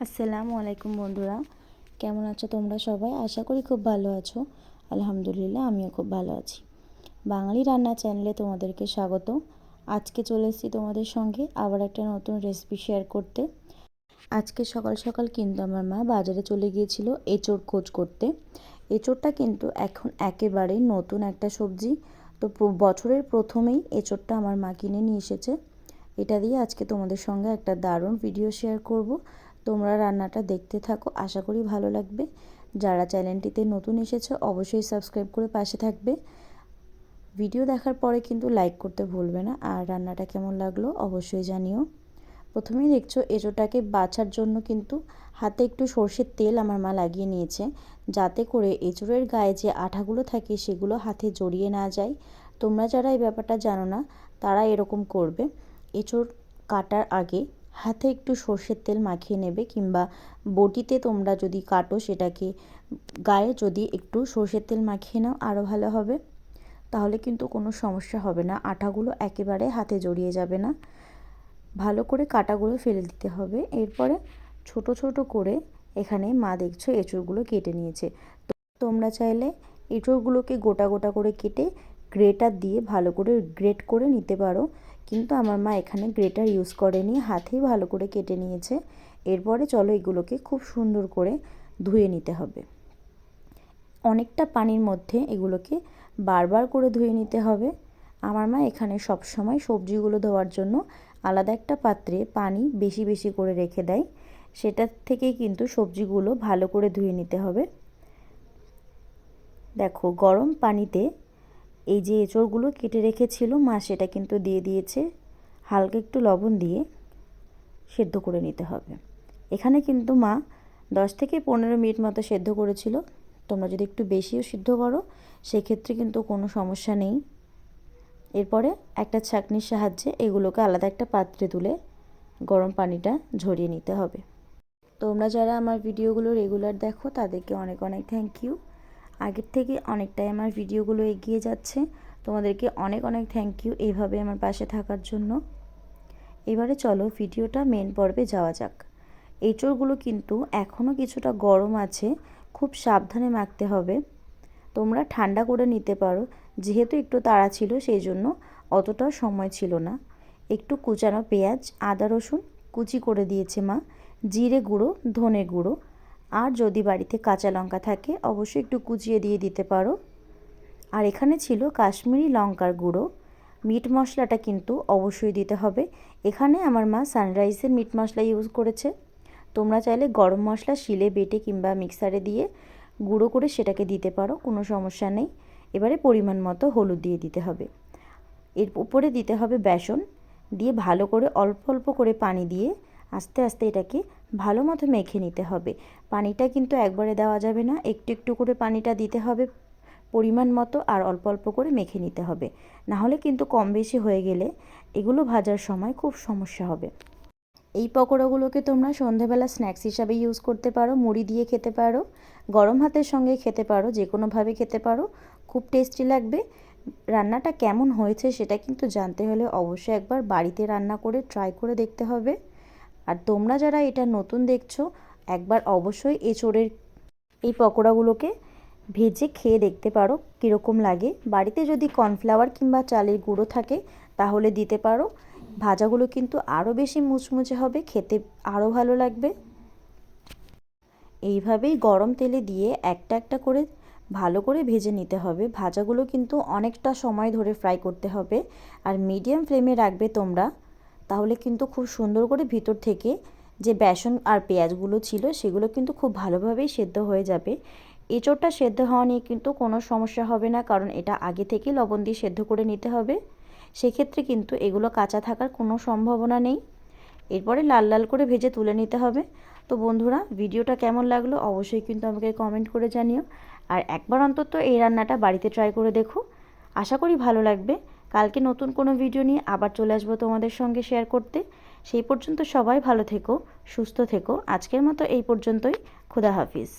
আসসালামু আলাইকুম বন্ধুরা। কেমন আছো তোমরা সবাই? আশা করি খুব ভালো আছো। আলহামদুলিল্লাহ, আমিও খুব ভালো আছি। বাঙালি রান্না চ্যানেলে তোমাদেরকে স্বাগত। আজকে চলে এসেছি তোমাদের সঙ্গে আবার একটা নতুন রেসিপি শেয়ার করতে। আজকে সকাল সকাল কিন্তু আমার মা বাজারে চলে গিয়েছিল এঁচোড় খোঁজ করতে। এঁচোড়টা কিন্তু এখন একেবারে নতুন একটা সবজি। তো বছরের প্রথমেই এঁচোড়টা আমার মা কিনে নিয়ে এসেছে। এটা দিয়ে আজকে তোমাদের সঙ্গে একটা দারুণ ভিডিও শেয়ার করব। তোমরা রান্নাটা দেখতে থাকো। আশা করি ভালো লাগবে। যারা চ্যানেলটিতে নতুন এসেছে, অবশ্যই সাবস্ক্রাইব করে পাশে থাকবে। ভিডিও দেখার পরে কিন্তু লাইক করতে ভুলবে না। আর রান্নাটা কেমন লাগল অবশ্যই জানিও। প্রথমেই দেখছ এঁচোটাকে বাছার জন্য কিন্তু হাতে একটু সর্ষের তেল আমার মা লাগিয়ে নিয়েছে। যাতে করে এঁচোড়ের গায়ে যে আঠাগুলো থাকে, সেগুলো হাতে জড়িয়ে না যায়। তোমরা যারা এই ব্যাপারটা জানো না, তারা এরকম করবে। এঁচোড় কাটার আগে হাতে একটু সর্ষের তেল মাখিয়ে নেবে কিংবা বটিতে তোমরা যদি কাটো সেটাকে গায়ে যদি একটু সর্ষের তেল মাখিয়ে নাও আরও ভালো হবে। তাহলে কিন্তু কোনো সমস্যা হবে না। আটাগুলো একেবারে হাতে জড়িয়ে যাবে না। ভালো করে কাটাগুলো ফেলে দিতে হবে। এরপরে ছোট ছোট করে এখানে মা দেখছ এঁচড়গুলো কেটে নিয়েছে। তোমরা চাইলে এঁচড়গুলোকে গোটা গোটা করে কেটে গ্রেটার দিয়ে ভালো করে গ্রেট করে নিতে পারো। কিন্তু আমার মা এখানে গ্রেটার ইউজ করেনি, হাতেই ভালো করে কেটে নিয়েছে। এরপরে চলো এগুলোকে খুব সুন্দর করে ধুয়ে নিতে হবে। অনেকটা পানির মধ্যে এগুলোকে বারবার করে ধুয়ে নিতে হবে। আমার মা এখানে সব সময় সবজিগুলো ধোয়ার জন্য আলাদা একটা পাত্রে পানি বেশি বেশি করে রেখে দেয়। সেটার থেকেই কিন্তু সবজিগুলো ভালো করে ধুয়ে নিতে হবে। দেখো, গরম পানিতে এই যে এঁচড়গুলো কেটে রেখেছিল, মা সেটা কিন্তু দিয়ে দিয়েছে। হালকা একটু লবণ দিয়ে সেদ্ধ করে নিতে হবে। এখানে কিন্তু মা দশ থেকে পনেরো মিনিট মতো সেদ্ধ করেছিল। তোমরা যদি একটু বেশিও সিদ্ধ করো, সেক্ষেত্রে কিন্তু কোনো সমস্যা নেই। এরপরে একটা ছাকনির সাহায্যে এগুলোকে আলাদা একটা পাত্রে তুলে গরম পানিটা ঝরিয়ে নিতে হবে। তোমরা যারা আমার ভিডিওগুলো রেগুলার দেখো, তাদেরকে অনেক অনেক থ্যাংক ইউ আগের থেকে অনেকটাই আমার ভিডিওগুলো এগিয়ে যাচ্ছে। তোমাদেরকে অনেক অনেক থ্যাংক ইউ এইভাবে আমার পাশে থাকার জন্য। এবারে চলো ভিডিওটা মেন পর্বে যাওয়া যাক। এঁচড়গুলো কিন্তু এখনও কিছুটা গরম আছে, খুব সাবধানে মাখতে হবে। তোমরা ঠান্ডা করে নিতে পারো, যেহেতু একটু তাড়া ছিল সেই জন্য অতটাও সময় ছিল না। একটু কুচানো পেঁয়াজ, আদা রসুন কুচি করে দিয়েছে মা, জিরে গুঁড়ো, ধনে গুঁড়ো। আর যদি বাড়িতে কাঁচা লঙ্কা থাকে, অবশ্যই একটু কুচিয়ে দিয়ে দিতে পারো। আর এখানে ছিল কাশ্মীরি লঙ্কার গুঁড়ো। মিট মশলাটা কিন্তু অবশ্যই দিতে হবে। এখানে আমার মা সানরাইসের মিট মশলা ইউজ করেছে। তোমরা চাইলে গরম মশলা শিলে বেটে কিংবা মিক্সারে দিয়ে গুঁড়ো করে সেটাকে দিতে পারো, কোনো সমস্যা নেই। এবারে পরিমাণ মতো হলুদ দিয়ে দিতে হবে। এর উপরে দিতে হবে বেসন। দিয়ে ভালো করে অল্প অল্প করে পানি দিয়ে আস্তে আস্তে এটাকে ভালো মতো মেখে নিতে হবে। পানিটা কিন্তু একবারে দেওয়া যাবে না, একটু একটু করে পানিটা দিতে হবে পরিমাণ মতো আর অল্প অল্প করে মেখে নিতে হবে। নাহলে কিন্তু কম বেশি হয়ে গেলে এগুলো ভাজার সময় খুব সমস্যা হবে। এই পকোড়াগুলোকে তোমরা সন্ধেবেলা স্ন্যাক্স হিসাবে ইউজ করতে পারো, মুড়ি দিয়ে খেতে পারো, গরম হাতের সঙ্গে খেতে পারো, যে কোনোভাবে খেতে পারো, খুব টেস্টি লাগবে। রান্নাটা কেমন হয়েছে সেটা কিন্তু জানতে হলে অবশ্যই একবার বাড়িতে রান্না করে ট্রাই করে দেখতে হবে। আর তোমরা যারা এটা নতুন দেখছ, একবার অবশ্যই এঁচোড়ের এই পকোড়াগুলোকে ভেজে খেয়ে দেখতে পারো, কীরকম লাগে। বাড়িতে যদি কর্নফ্লাওয়ার কিংবা চালের গুঁড়ো থাকে, তাহলে দিতে পারো। ভাজাগুলো কিন্তু আরও বেশি মুচমুচে হবে, খেতে আরও ভালো লাগবে। এইভাবেই গরম তেলে দিয়ে একটা একটা করে ভালো করে ভেজে নিতে হবে। ভাজাগুলো কিন্তু অনেকটা সময় ধরে ফ্রাই করতে হবে। আর মিডিয়াম ফ্লেমে রাখবে তোমরা তাহলে কিন্তু খুব সুন্দর করে ভিতর থেকে যে বেসন আর পেঁয়াজগুলো ছিল, সেগুলো কিন্তু খুব ভালোভাবেই সেদ্ধ হয়ে যাবে। এঁচোড়টা সেদ্ধ হওয়া নিয়ে কিন্তু কোনো সমস্যা হবে না, কারণ এটা আগে থেকে লবণ দিয়ে সেদ্ধ করে নিতে হবে। সেক্ষেত্রে কিন্তু এগুলো কাঁচা থাকার কোনো সম্ভাবনা নেই। এরপরে লাল লাল করে ভেজে তুলে নিতে হবে। তো বন্ধুরা, ভিডিওটা কেমন লাগল অবশ্যই কিন্তু আমাকে কমেন্ট করে জানিও। আর একবার অন্তত এই রান্নাটা বাড়িতে ট্রাই করে দেখো। আশা করি ভালো লাগবে। কালকে নতুন কোনো ভিডিও নিয়ে আবার চলে আসব তোমাদের সঙ্গে শেয়ার করতে। সেই পর্যন্ত সবাই ভালো থেকো, সুস্থ থেকো। আজকের মতো এই পর্যন্তই। খুদা হাফিজ।